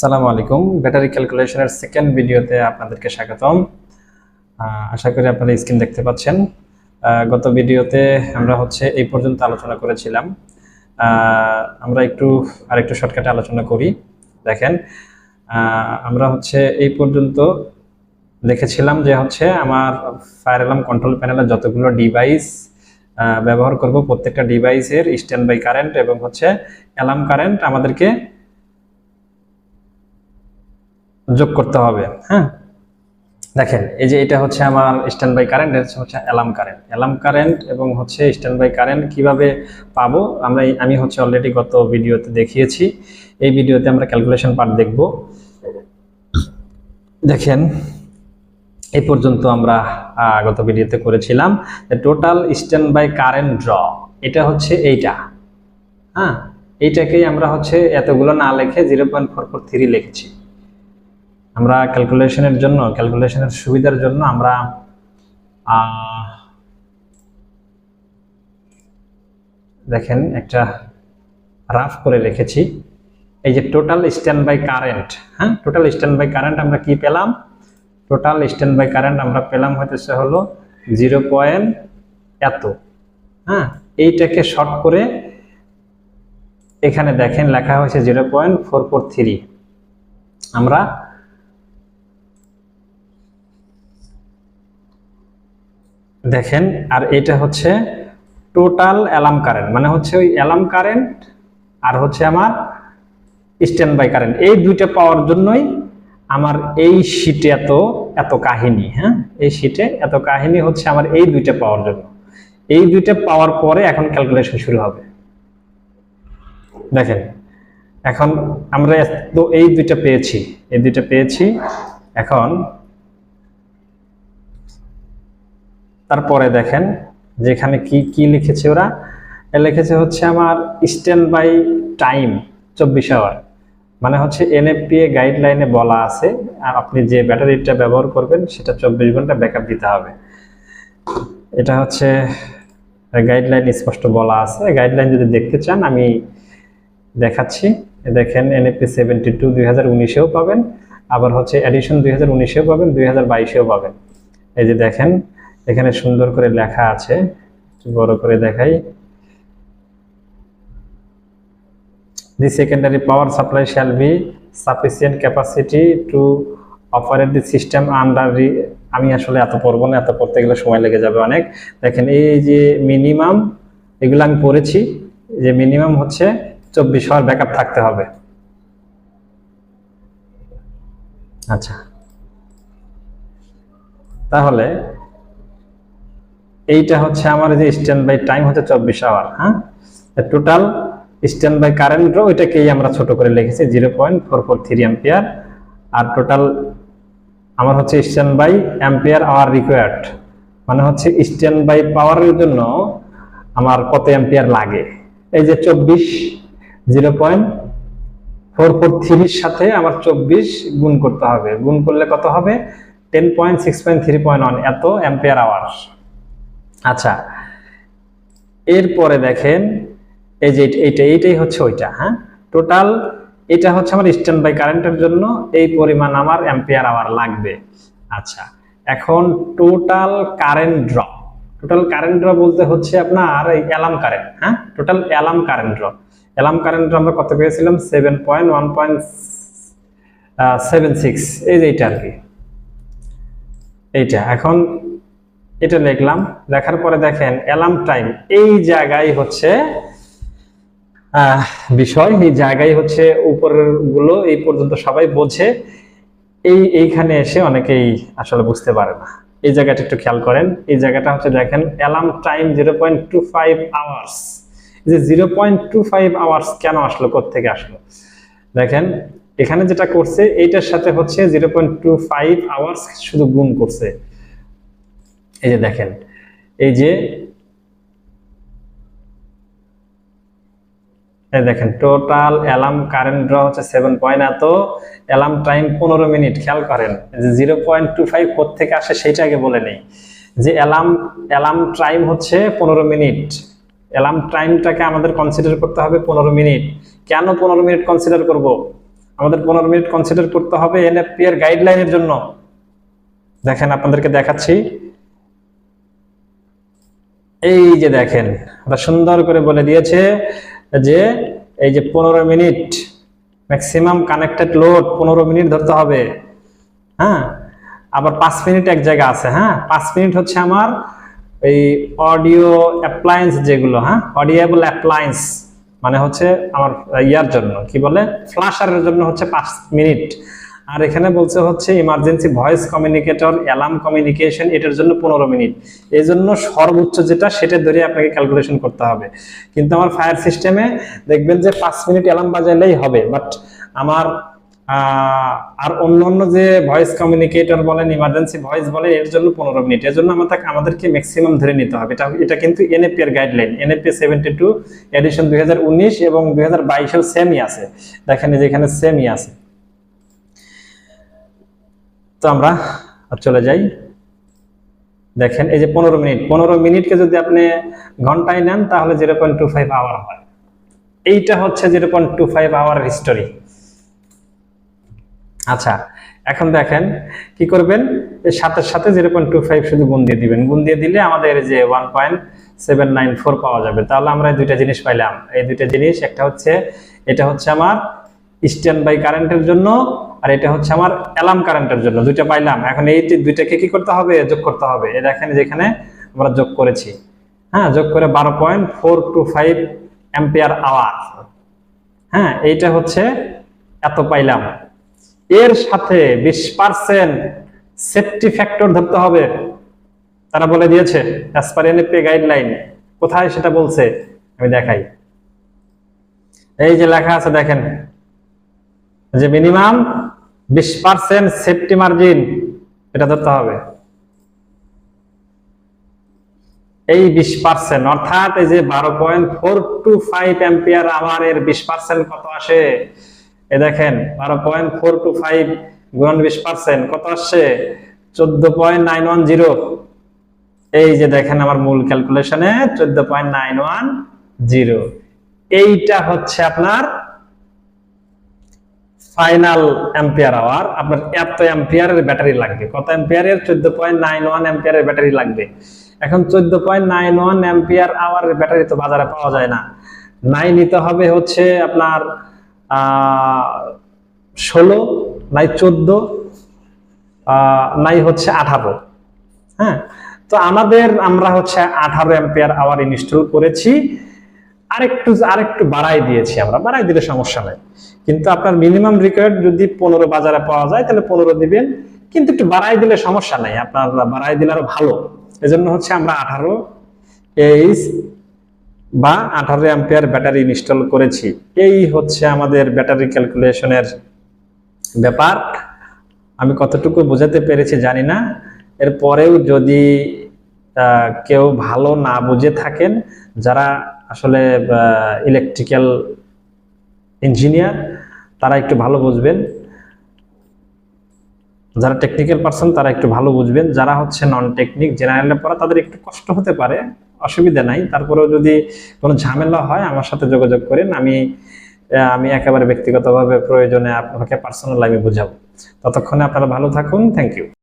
সালামু আলাইকুম। Battery ক্যালকুলেশনের second ভিডিওতে আপনাদেরকে স্বাগতম। আশা করি আপনারা স্ক্রিন দেখতে পাচ্ছেন। গত ভিডিওতে আমরা হচ্ছে এই পর্যন্ত আলোচনা করেছিলাম। আমরা একটু আরেকটু শর্টকাটে আলোচনা করি। দেখেন আমরা হচ্ছে এই পর্যন্ত দেখেছিলাম যে হচ্ছে আমার ফায়ার অ্যালার্ম কন্ট্রোল প্যানেলের যতগুলো ডিভাইস ব্যবহার করব, প্রত্যেকটা ডিভাইসের স্ট্যান্ড বাই কারেন্ট এবং হচ্ছে অ্যালার্ম কারেন্ট আমাদেরকে যোগ করতে হবে হ্যাঁ? দেখেন, এই যে এটা হচ্ছে আমার স্ট্যান্ড বাই কারেন্ট এটা হচ্ছে অ্যালার্ম কারেন্ট অ্যালার্ম কারেন্ট এবং হচ্ছে স্ট্যান্ড বাই কারেন্ট কীভাবে পাবো? আমরা আমি হচ্ছে অলরেডি গত ভিডিওতে দেখিয়েছি। এই ভিডিওতে আমরা ক্যালকুলেশন পার্ট দেখব। দেখেন, এই পর্যন্ত আমরা গত ভিডিওতে করেছিলাম। Total stand by current draw এটা হচ্ছে এইটা হ্যাঁ? এইটাকেই আমরা হচ্ছে এতগুলো না লিখে zero point four four three লিখেছি। আমরা ক্যালকুলেশনের জন্য ক্যালকুলেশনের সুবিধার জন্য আমরা দেখেন একটা রাফ করে রেখেছি। এই যে টোটাল স্ট্যান্ড বাই কারেন্ট হ্যাঁ? টোটাল স্ট্যান্ড বাই কারেন্ট আমরা কি পেলাম? টোটাল স্ট্যান্ড বাই কারেন্ট আমরা পেলাম হইতেছে হলো জিরো পয়েন্ট এত হ্যাঁ? এইটাকে শর্ট করে এখানে দেখেন লেখা হয়েছে zero point four four three আমরা দেখেন, আর এটা হচ্ছে টোটাল অ্যালার্ম কারেন্ট মানে হচ্ছে ওই অ্যালার্ম কারেন্ট আর হচ্ছে আমার স্ট্যান্ড বাই কারেন্ট এই দুইটা পাওয়ার জন্যই আমার এই শীটে এত এত কাহিনী হ্যাঁ? এই শীটে এত কাহিনী হচ্ছে আমার এই দুইটা পাওয়ার জন্য। এই দুইটা পাওয়ার পরে এখন ক্যালকুলেশন শুরু হবে। দেখেন, এখন আমরা এই দুইটা পেয়েছি, এই দুইটা পেয়েছি, এখন তারপরে দেখেন যেখানে কি কি লিখেছে ওরা? লিখেছে হচ্ছে আমার স্ট্যান্ড বাই টাইম চব্বিশ আওয়ার মানে হচ্ছে এনএফপিএ গাইডলাইনে বলা আছে, আর আপনি যে ব্যাটারিটা ব্যবহার করবেন, সেটা চব্বিশ ঘণ্টা ব্যাকআপ দিতে হবে। এটা হচ্ছে গাইডলাইন স্পষ্ট বলা আছে। গাইডলাইন যদি দেখতে চান, আমি দেখাচ্ছি। দেখেন এনএপি সেভেন্টি টু দুই হাজার উনিশেও পাবেন, আবার হচ্ছে অ্যাডিশন দুই হাজার উনিশেও পাবেন, দুই হাজার বাইশেও পাবেন। এই যে দেখেন এখানে সুন্দর করে লেখা আছে বড় করে দেখাই। The secondary power supply shall be sufficient capacity to operate the system under আমি আসলে এত পড়ব না, এত পড়তে গেলে সময় লেগে যাবে অনেক। দেখেন, এই যে মিনিমাম এগুলো আমি পড়েছি, যে মিনিমাম হচ্ছে চব্বিশ আওয়ার ব্যাকআপ থাকতে হবে। আচ্ছা। তাহলে এইটা হচ্ছে আমার যে স্ট্যান্ড বাই টাইম হচ্ছে চব্বিশ আওয়ার হ্যাঁ? টোটাল স্ট্যান্ড বাই কারেন্ট ওইটাকেই আমরা ছোট করে লিখেছি zero point four four three ampere আর টোটাল আমার হচ্ছে stand by ampere hour required মানে হচ্ছে স্ট্যান্ড বাই পাওয়ারের জন্য আমার কত অ্যাম্পিয়ার লাগে? এই যে চব্বিশ জিরো পয়েন্ট ফোর ফোর থ্রির সাথে আমার চব্বিশ গুণ করতে হবে। গুণ করলে কত হবে? Ten point six point three point one এত অ্যাম্পিয়ার আওয়ার আচ্ছা এরপরে দেখেন, এই যে এইটা- এইটা, এইটাই হচ্ছে ওইটা হ্যাঁ? টোটাল এটা হচ্ছে আমার স্ট্যান্ড বাই কারেন্টের জন্য, এই পরিমাণ আমার অ্যাম্পিয়ার আওয়ার লাগবে। আচ্ছা এখন total current draw total current draw বলতে হচ্ছে আপনার এই অ্যালার্ম কারেন্ট হ্যাঁ? Total alarm current draw alarm current আমরা কত পেয়েছিলাম? Seven point one point seven six এই যে এইটা আর কি। এইটা, এখন এটা লিখলাম লেখার পরে দেখেন অ্যালার্ম টাইম এই জায়গায় হচ্ছে বিষয়, এই জায়গায় হচ্ছে উপরেরগুলো এই পর্যন্ত সবাই বোঝে, এই, এইখানে এসে অনেকেই আসলে বুঝতে পারে না। এই জায়গাটা একটু খেয়াল করেন, এই জায়গাটা হচ্ছে দেখেন alarm time zero point two five hours যে zero point two five hours কেন আসলো থেকে আসলো? দেখেন, এখানে যেটা করছে, এইটার সাথে হচ্ছে zero point two five hours শুধু গুণ করছে। এই যে দেখেন, এই যে দেখেন টোটাল অ্যালার্ম কারেন্ট ড্র হচ্ছে সেভেন পয়েন্ট এত অ্যালার্ম টাইম পনেরো মিনিট খেয়াল করেন জিরো পয়েন্ট টু ফাইভ থেকে আসে সেইটা আগে বলে নেই, যে অ্যালার্ম অ্যালার্ম টাইম হচ্ছে পনেরো মিনিট অ্যালার্ম টাইমটাকে আমাদের কনসিডার করতে হবে পনেরো মিনিট কেন পনেরো মিনিট কনসিডার করব? আমাদের পনেরো মিনিট কনসিডার করতে হবে এনএফপি এর গাইডলাইনের জন্য। দেখেন, আপনাদেরকে দেখাচ্ছি। এই যে দেখেন ওরা সুন্দর করে বলে দিয়েছে যে এই যে পনেরো মিনিট ম্যাক্সিমাম কানেক্টেড লোড পনেরো মিনিট ধরতে হবে। হ্যাঁ? আবার পাঁচ মিনিট এক জায়গা আছে হ্যাঁ? পাঁচ মিনিট হচ্ছে আমার এই অডিও অ্যাপ্লায়েন্স যেগুলো হ্যাঁ? অডিয়েবল অ্যাপ্লায়েন্স মানে হচ্ছে আমার ইয়ার জন্য, কি বলে? ফ্লাশারের জন্য হচ্ছে পাঁচ মিনিট। আর এখানে বলছে হচ্ছে emergency voice communicator alarm communication এটার জন্য পনেরো মিনিট। এই জন্য সর্বোচ্চ যেটা, সেটা ধরে আপনাকে ক্যালকুলেশন করতে হবে। কিন্তু আমার ফায়ার সিস্টেমে দেখবেন যে পাঁচ মিনিট অ্যালার্ম বাজাইলেই হবে। বাট আমার আর অন্য অন্য যে ভয়েস কমিউনিকেটর বলেন ইমার্জেন্সি ভয়েস বলেন, এর জন্য পনেরো মিনিট। এর জন্য আমাদের আমাদেরকে ম্যাক্সিমাম ধরে নিতে হবে। এটা এটা কিন্তু এনএপি এর guideline NAP seventy two edition দুই হাজার উনিশ এবং দুই হাজার বাইশেও সেমই আছে। দেখেন এই যে এখানে সেমই আছে। তো আমরা চলে যাই। দেখেন, এই যে পনেরো মিনিট। পনেরো মিনিটকে যদি আপনি ঘন্টায় নেন, তাহলে zero point two five hour হয়। এইটা হচ্ছে zero point two five hour history আচ্ছা এখন দেখেন, কি করবেন? এর সাথে সাথে জিরো পয়েন্ট টু ফাইভ শুধু গুণ দিয়ে দিবেন। গুণ দিয়ে দিলে আমাদের যে one point seven nine four পাওয়া যাবে। তাহলে আমরা এই দুইটা জিনিস পাইলাম। এই দুইটা জিনিস, একটা হচ্ছে, এটা হচ্ছে আমার স্ট্যান্ড বাই কারেন্টের জন্য, আর এটা হচ্ছে আমার অ্যালার্ম কারেন্টের জন্য। দুইটা পাইলাম। এখন এই দুইটাকে কি করতে হবে? যোগ করতে হবে। এই দেখেন যেখানে আমরা যোগ করেছি। হ্যাঁ যোগ করে বারো point four two five ampere hour হ্যাঁ এইটা হচ্ছে এত পাইলাম। এর সাথে বিশ পার্সেন্ট সেফটি ফ্যাক্টর ধরতে হবে। তারা বলে দিয়েছে অ্যাজ পার গাইডলাইন কোথায় সেটা বলছে? আমি দেখাই। এই যে লেখা আছে, দেখেন। যে মিনিমাম বিশ পার্সেন্ট সেফটি মার্জিন এটা ধরতে হবে। এই বিশ পার্সেন্ট অর্থাৎ এই যে বারো point four two five ampere আওয়ারের বিশ পার্সেন্ট কত আসে? এ দেখেন, বারো পয়েন্ট ফোর টু ফাইভ গুণ বিশ পার্সেন্ট কত আসছে চোদ্দ পয়েন্ট নাইন ওয়ান জিরো। এই যে দেখেন আমার মূল ক্যালকুলেশনে চোদ্দ পয়েন্ট নাইন ওয়ান জিরো। এইটা হচ্ছে আপনার ফাইনাল অ্যাম্পিয়ার আওয়ার আপনার এত অ্যাম্পিয়ারের ব্যাটারি লাগবে। কত অ্যাম্পিয়ারের চোদ্দ পয়েন্ট নাইন ওয়ান অ্যাম্পিয়ারের ব্যাটারি লাগবে। এখন চোদ্দ পয়েন্ট নাইন ওয়ান অ্যাম্পিয়ার আওয়ারের ব্যাটারি তো বাজারে পাওয়া যায় না। নাই নিতে হবে হচ্ছে আপনার ষোলো, নাই চোদ্দ নাই হচ্ছে আঠারো। হ্যাঁ? তো আমাদের আমরা হচ্ছে আঠারো অ্যাম্পিয়ার আওয়ার ইনস্টল করেছি। আরেকটু আরেকটু বাড়াই দিয়েছি আমরা। বাড়াই দিলে সমস্যা নাই। কিন্তু আপনার মিনিমাম রিকোয়ার্ড যদি পনেরো বাজারে পাওয়া যায়, তাহলে পনেরো দিবেন। কিন্তু একটু বাড়াই দিলে সমস্যা নাই। আপনার বাড়াই দিলে আরও ভালো। এজন্য হচ্ছে আমরা আঠারো এইচ বা আঠারো অ্যাম্পিয়ার ব্যাটারি ইনস্টল করেছি। এই হচ্ছে আমাদের ব্যাটারি ক্যালকুলেশনের ব্যাপার। আমি কতটুকু বোঝাতে পেরেছি জানি না। এরপরেও যদি কেউ ভালো না বুঝে থাকেন, যারা আসলে ইলেকট্রিক্যাল ইঞ্জিনিয়ার তারা একটু ভালো বুঝবেন। যারা টেকনিক্যাল পার্সন তারা একটু ভালো বুঝবেন। যারা হচ্ছে নন টেকনিক জেনারেলে পড়া, তাদের একটু কষ্ট হতে পারে, অসুবিধা নাই। তারপরেও যদি কোনো ঝামেলা হয়, আমার সাথে যোগাযোগ করেন। আমি আমি একেবারে ব্যক্তিগতভাবে প্রয়োজনে আপনাকে পার্সোনাল আমি বুঝাবো। ততক্ষণে আপনারা ভালো থাকুন। Thank you